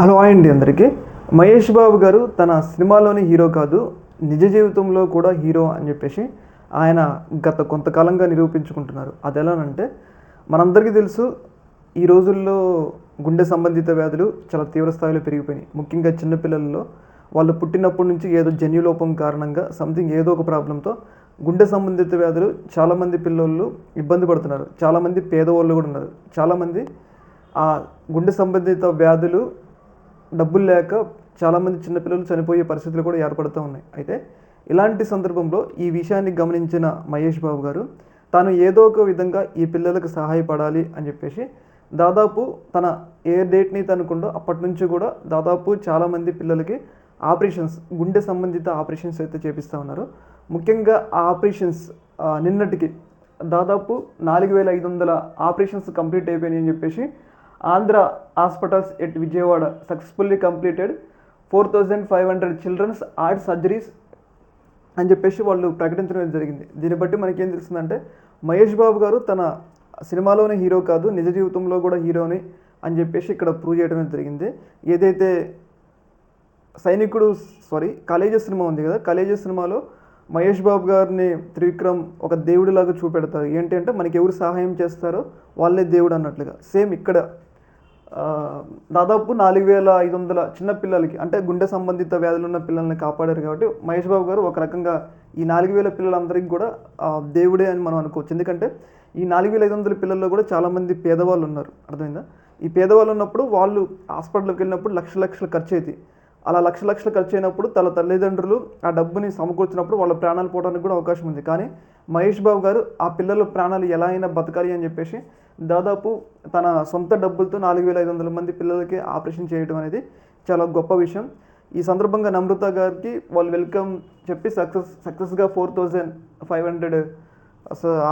Hello అండి అందరికీ. మహేష్ బాబు గారు తన సినిమాలోని హీరో కాదు నిజ జీవితంలో కూడా హీరో అని చెప్పేసి ఆయన గత కొంతకాలంగా నిరూపించుకుంటున్నారు. అది ఎలానంటే మనందరికీ తెలుసు ఈ రోజుల్లో గుండె సంబంధిత వ్యాధులు చాలా తీవ్ర స్థాయిలో పెరిగిపోయినాయి. ముఖ్యంగా చిన్నపిల్లల్లో వాళ్ళు పుట్టినప్పటి నుంచి ఏదో జన్యులోపం కారణంగా సంథింగ్ ఏదో ఒక ప్రాబ్లంతో గుండె సంబంధిత వ్యాధులు చాలామంది పిల్లలు ఇబ్బంది పడుతున్నారు. చాలామంది పేదవాళ్ళు కూడా ఉన్నారు. చాలామంది ఆ గుండె సంబంధిత వ్యాధులు డబ్బులు లేక చాలామంది చిన్నపిల్లలు చనిపోయే పరిస్థితులు కూడా ఏర్పడుతూ ఉన్నాయి. అయితే ఇలాంటి సందర్భంలో ఈ విషయాన్ని గమనించిన మహేష్ బాబు గారు తాను ఏదో ఒక విధంగా ఈ పిల్లలకు సహాయపడాలి అని చెప్పేసి దాదాపు తన ఏ డేట్ని తనుకుండో అప్పటి నుంచి కూడా దాదాపు చాలామంది పిల్లలకి ఆపరేషన్స్ గుండె సంబంధిత ఆపరేషన్స్ అయితే చేపిస్తూ ఉన్నారు. ముఖ్యంగా ఆ ఆపరేషన్స్ నిన్నటికి దాదాపు నాలుగు వేల ఐదు వందల ఆపరేషన్స్ కంప్లీట్ అయిపోయినాయి అని చెప్పేసి Andhra hospitals at Vijayawada successfully completed. Four thousand five hundred children's heart surgeries అని చెప్పేసి వాళ్ళు ప్రకటించడం జరిగింది. దీన్ని బట్టి మనకేం తెలుస్తుందంటే మహేష్ బాబు గారు తన సినిమాలోనే హీరో కాదు నిజ జీవితంలో కూడా హీరోని అని చెప్పేసి ఇక్కడ ప్రూవ్ చేయడం జరిగింది. ఏదైతే సైనికుడు సారీ కాలేజెస్ సినిమా ఉంది కదా కాలేజెస్ సినిమాలో మహేష్ బాబు గారిని త్రివిక్రమ్ ఒక దేవుడిలాగా చూపెడతారు. ఏంటి అంటే మనకి ఎవరు సహాయం చేస్తారో వాళ్ళే దేవుడు అన్నట్లుగా. సేమ్ ఇక్కడ దాదాపు నాలుగు వేల ఐదు వందల చిన్న పిల్లలకి అంటే గుండె సంబంధిత వ్యాధులు ఉన్న పిల్లల్ని కాపాడారు కాబట్టి మహేష్ బాబు గారు ఒక రకంగా ఈ నాలుగు వేల పిల్లలందరికీ కూడా దేవుడే అని మనం అనుకోవచ్చు. ఎందుకంటే ఈ నాలుగు వేల ఐదు వందల పిల్లల్లో కూడా చాలామంది పేదవాళ్ళు ఉన్నారు. అర్థమైందా? ఈ పేదవాళ్ళు ఉన్నప్పుడు వాళ్ళు హాస్పిటల్కి వెళ్ళినప్పుడు లక్ష లక్షలు ఖర్చు అవుతాయి అలా లక్ష లక్షలు ఖర్చు అయినప్పుడు తన తల్లిదండ్రులు ఆ డబ్బుని సమకూర్చినప్పుడు వాళ్ళ ప్రాణాలు పోవడానికి కూడా అవకాశం ఉంది. కానీ మహేష్ బాబు గారు ఆ పిల్లల ప్రాణాలు ఎలా అయినా బతకాలి అని చెప్పేసి దాదాపు తన సొంత డబ్బులతో నాలుగు వేల ఐదు వందల మంది పిల్లలకి ఆపరేషన్ చేయడం అనేది చాలా గొప్ప విషయం. ఈ సందర్భంగా నమ్రత గారికి వాళ్ళు వెల్కమ్ చెప్పి success సక్సెస్గా four thousand five hundred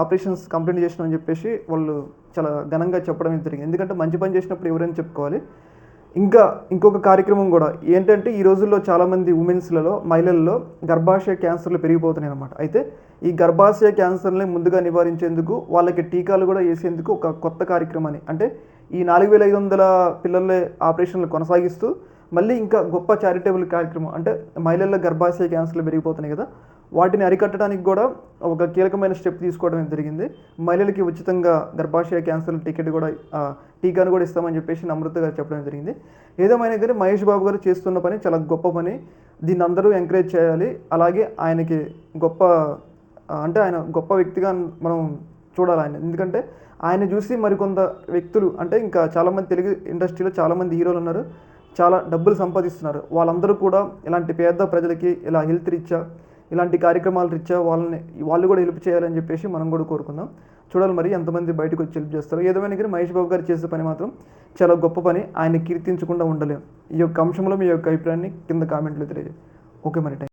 operations complete చేసినామని చెప్పేసి వాళ్ళు చాలా ఘనంగా చెప్పడం జరిగింది. ఎందుకంటే మంచి పని చేసినప్పుడు ఎవరైనా చెప్పుకోవాలి. ఇంకా ఇంకొక కార్యక్రమం కూడా ఏంటంటే ఈ రోజుల్లో చాలామంది ఉమెన్స్లలో మహిళల్లో గర్భాశయ క్యాన్సర్లు పెరిగిపోతున్నాయి అనమాట అయితే ఈ గర్భాశయ క్యాన్సర్ని ముందుగా నివారించేందుకు వాళ్ళకి టీకాలు కూడా వేసేందుకు ఒక కొత్త కార్యక్రమాన్ని అంటే ఈ నాలుగు వేల ఐదు వందల పిల్లల ఆపరేషన్లు కొనసాగిస్తూ మళ్ళీ ఇంకా గొప్ప చారిటబుల్ కార్యక్రమం అంటే మహిళల్లో గర్భాశయ క్యాన్సర్లు పెరిగిపోతున్నాయి కదా వాటిని అరికట్టడానికి కూడా ఒక కీలకమైన స్టెప్ తీసుకోవడం జరిగింది. మహిళలకి ఉచితంగా గర్భాశయ క్యాన్సర్ టికెట్ కూడా టీకాను కూడా ఇస్తామని చెప్పేసి అమృత గారు చెప్పడం జరిగింది. ఏదేమైనా కానీ మహేష్ బాబు గారు చేస్తున్న పని చాలా గొప్ప పని. దీన్ని అందరూ ఎంకరేజ్ చేయాలి. అలాగే ఆయనకి గొప్ప అంటే ఆయన గొప్ప వ్యక్తిగా మనం చూడాలి ఆయన. ఎందుకంటే ఆయన చూసి మరికొంత వ్యక్తులు అంటే ఇంకా చాలామంది తెలుగు ఇండస్ట్రీలో చాలామంది హీరోలు ఉన్నారు. చాలా డబ్బులు సంపాదిస్తున్నారు. వాళ్ళందరూ కూడా ఇలాంటి పేద ప్రజలకి ఇలా హెల్త్ రీత్యా ఇలాంటి కార్యక్రమాలు రీత్యా వాళ్ళని వాళ్ళు కూడా హెల్ప్ చేయాలని చెప్పేసి మనం కూడా కోరుకుందాం. చూడాలి మరి ఎంతమంది బయటకు వచ్చి హెల్ప్ చేస్తారు. ఏదేమైనా కానీ మహేష్ బాబు గారు చేసే పని మాత్రం చాలా గొప్ప పని. ఆయన కీర్తించకుండా ఉండలేం. ఈ యొక్క అంశంలో మీ యొక్క అభిప్రాయాన్ని కింద కామెంట్లో తెలియజేయండి ఓకే మరి థాంక్స్.